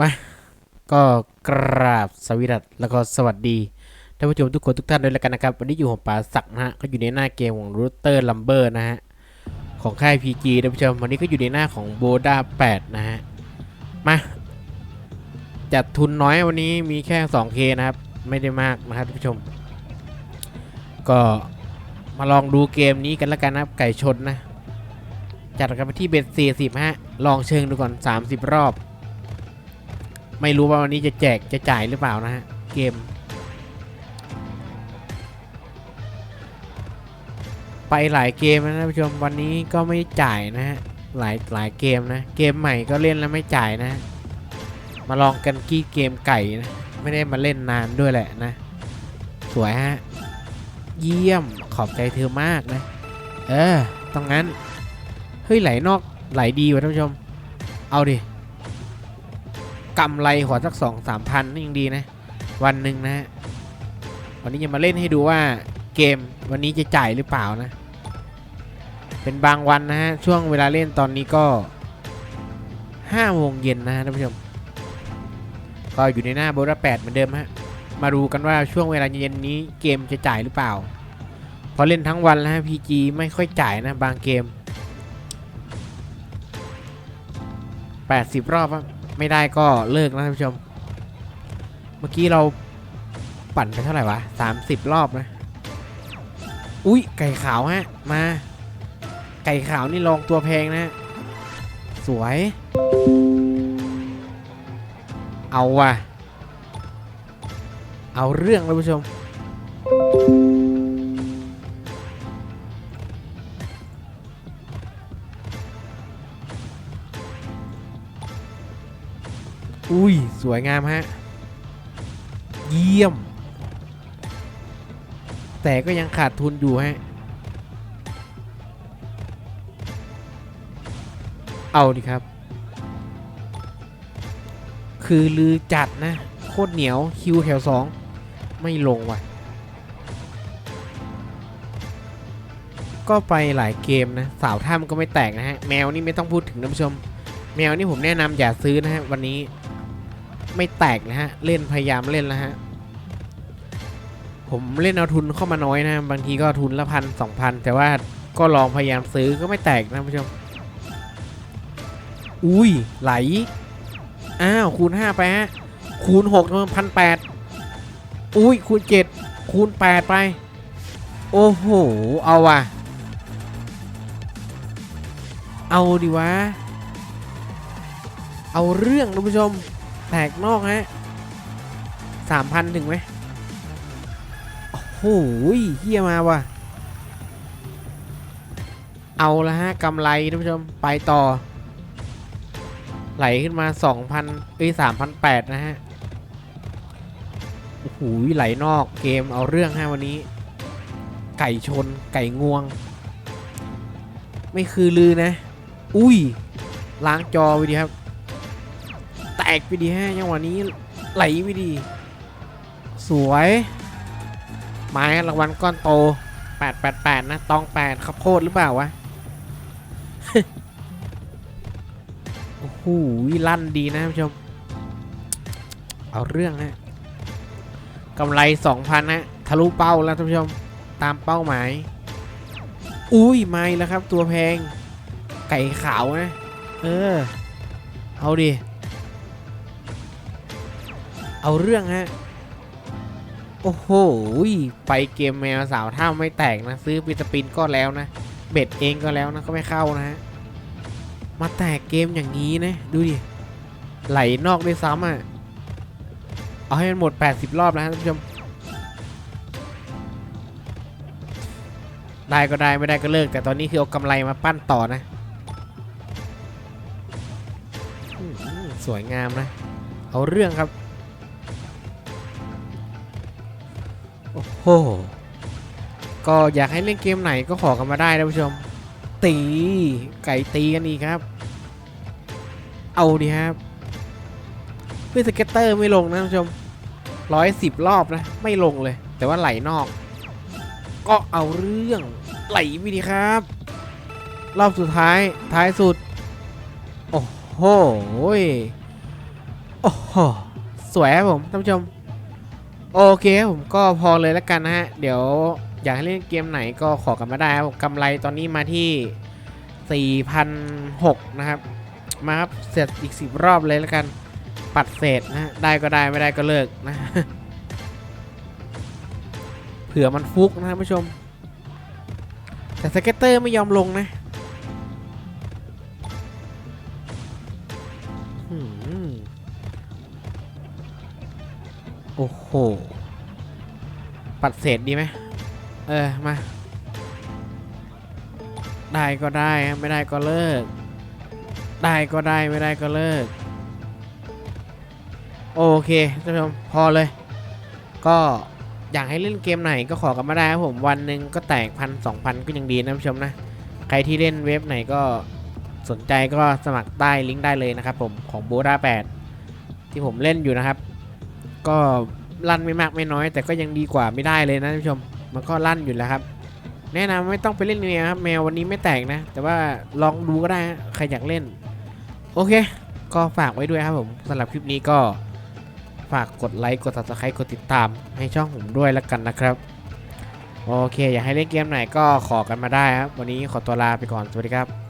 มาก็กราบสวัสดีแล้วก็สวัสดีท่านผู้ชมทุกคนทุกท่านด้วยแล้วกันนะครับ วันนี้อยู่ผมป่าศักดิ์นะฮะก็อยู่ในหน้าเกมของรูเตอร์ลัมเบอร์นะฮะ ของค่าย PG ท่านผู้ชม วันนี้ก็อยู่ในหน้าของโบด้า8นะฮะ มาจัดทุนน้อยวันนี้มีแค่ 2K นะครับ ไม่ได้มากนะครับท่านผู้ชม ก็มาลองดูเกมนี้กันแล้วกันนะครับไก่ชนนะ จัดกันไปที่เบ็ด40ฮะลองเชิงดูก่อน 30 รอบ ไม่รู้ว่าวันนี้จะแจกจะจ่ายหรือเปล่านะฮะ เกม ไปหลายเกมนะท่านผู้ชมวันนี้ก็ไม่จ่ายนะฮะหลายหลายเกมนะ เกมใหม่ก็เล่นแล้วไม่จ่ายนะ มาลองกันกี้เกมไก่นะ ไม่ได้มาเล่นนานด้วยแหละนะ สวยฮะ เยี่ยมขอบใจเธอมากนะ เออต้องงั้น เฮ้ยไหลนอกไหลดีว่ะท่านผู้ชม เอาดิ กำไรขอสักสองสามพันนี่ยังดีนะ วันหนึ่งนะ วันนี้จะมาเล่นให้ดูว่าเกมวันนี้จะจ่ายหรือเปล่านะ เป็นบางวันนะฮะ ช่วงเวลาเล่นตอนนี้ก็ห้าโมงเย็นนะท่านผู้ชม ก็อยู่ในหน้าโบราแปดเหมือนเดิมฮะ มาดูกันว่าช่วงเวลาเย็นนี้เกมจะจ่ายหรือเปล่าพอเล่นทั้งวันแล้วฮะ PG ไม่ค่อยจ่ายนะบางเกม 80 รอบอะ ไม่ได้ก็เลิกนะท่านผู้ชม เมื่อกี้เราปั่นไปเท่าไหร่วะ30รอบนะ อุ้ยไก่ขาวฮะ มา ไก่ขาวนี่ลองตัวแพงนะ สวย เอาว่ะ เอาเรื่องท่านผู้ชม อุ้ย สวยงามฮะ เยี่ยม แต่ก็ยังขาดทุนอยู่ฮะ เอาดิครับ คือลือจัดนะ โคตรเหนียวคิวแถวสอง ไม่ลงว่ะ ก็ไปหลายเกมนะ สาวถ้ำก็ไม่แตกนะฮะ แมวนี่ไม่ต้องพูดถึงท่านผู้ชมแมวนี่ผมแนะนำอย่าซื้อนะฮะวันนี้ ไม่แตกนะฮะ เล่นพยายามเล่นแล้วฮะ ผมเล่นเอาทุนเข้ามาน้อยนะ บางทีก็ทุนละพันสองพันแต่ว่าก็ลองพยายามซื้อก็ไม่แตกนะท่านผู้ชม อุ้ยไหล อ้าวคูณห้าไปฮะ คูณหกพันแปดอุ้ยคูณเจ็ดคูณแปดไป โอ้โห เอาว่ะ เอาดิวะ เอาเรื่องท่านผู้ชม แตกนอกฮะสามพันถึงไหมโอ้โหเฮียมาว่ะ เอาละฮะกำไรท่านผู้ชม ไปต่อ ไหลขึ้นมา2,000เอ้ย3,800นแปดนะฮะ โอ้โหไหลนอกเกมเอาเรื่องฮะวันนี้ ไก่ชนไก่งวง ไม่คือลือนะ อุ้ย ล้างจอไปดีครับ กไปดีฮะยังหวะนี้ไหลไปดี สวยไม้รางวัลก้อนโต 888 นะตอง 8ข้าวโพดหรือเปล่าวะโอ้โหลั่นดีนะท่านผู้ชม เอาเรื่องฮะกำไร 2,000 นะ ทะลุเป้าแล้วท่านผู้ชม ตามเป้าหมาย อุ้ยไม่แล้วครับ ตัวแพง ไก่ขาวนะ เออ เอาดิ เอาเรื่องฮะ โอ้โห ไปเกมแมวสาวถ้าไม่แตกนะ ซื้อปิสปินก็แล้วนะ เบ็ดเองก็แล้วนะ ก็ไม่เข้านะฮะ มาแตกเกมอย่างนี้นะ ดูดิ ไหลนอกด้วยซ้ำอะ เอาให้มันหมด 80 รอบนะท่านผู้ชม ได้ก็ได้ไม่ได้ก็เลิก แต่ตอนนี้คือเอากำไรมาปั้นต่อนะ สวยงามนะ เอาเรื่องครับ โอ้โห ก็อยากให้เล่นเกมไหนก็ขอกันมาได้นะผู้ชม ตี ไก่ตีกันอีกครับ เอาดีครับเพื่อสเก็ตเตอร์ไม่ลงนะท่านผู้ชมร้อยสิบรอบนะ ไม่ลงเลย แต่ว่าไหลนอก ก็เอาเรื่องไหลไปดีครับ รอบสุดท้ายท้ายสุด โอ้โหโอ้โห สวยครับผมท่านผู้ชม โอเคผมก็พอเลยแล้วกันนะฮะ เดี๋ยวอยากให้เล่นเกมไหนก็ขอกันมาได้ครับกำไรตอนนี้มาที่ 4,006นะครับ มาครับเสร็จอีก 10 รอบเลยแล้วกัน ปัดเศษนะฮะได้ก็ได้ไม่ได้ก็เลิกนะ เผื่อมันฟุกนะท่านผู้ชม แต่สเก็ตเตอร์ไม่ยอมลงนะหืม โอ้โห ปัดเศษดีไหม เออ มา ได้ก็ได้ไม่ได้ก็เลิก ได้ก็ได้ไม่ได้ก็เลิก โอเคท่านผู้ชมพอเลย ก็อยากให้เล่นเกมไหนก็ขอกันมาได้ครับผมวันหนึ่งก็แตกพันสองพันก็ยังดีนะท่านผู้ชมนะ ใครที่เล่นเว็บไหนก็สนใจก็สมัครใต้ลิงก์ได้เลยนะครับผมของโบรา8ที่ผมเล่นอยู่นะครับ ก็ลั่นไม่มากไม่น้อย แต่ก็ยังดีกว่าไม่ได้เลยนะท่านผู้ชม มันก็ลั่นอยู่แล้วครับ แนะนำไม่ต้องไปเล่นแมวครับแมววันนี้ไม่แตกนะ แต่ว่าลองดูก็ได้ใครอยากเล่น โอเค ก็ฝากไว้ด้วยครับผมสำหรับคลิปนี้ก็ฝากกดไลค์กด subscribe กดติดตามให้ช่องผมด้วยแล้วกันนะครับ โอเค อยากให้เล่นเกมไหนก็ขอกันมาได้ครับ วันนี้ขอตัวลาไปก่อน สวัสดีครับ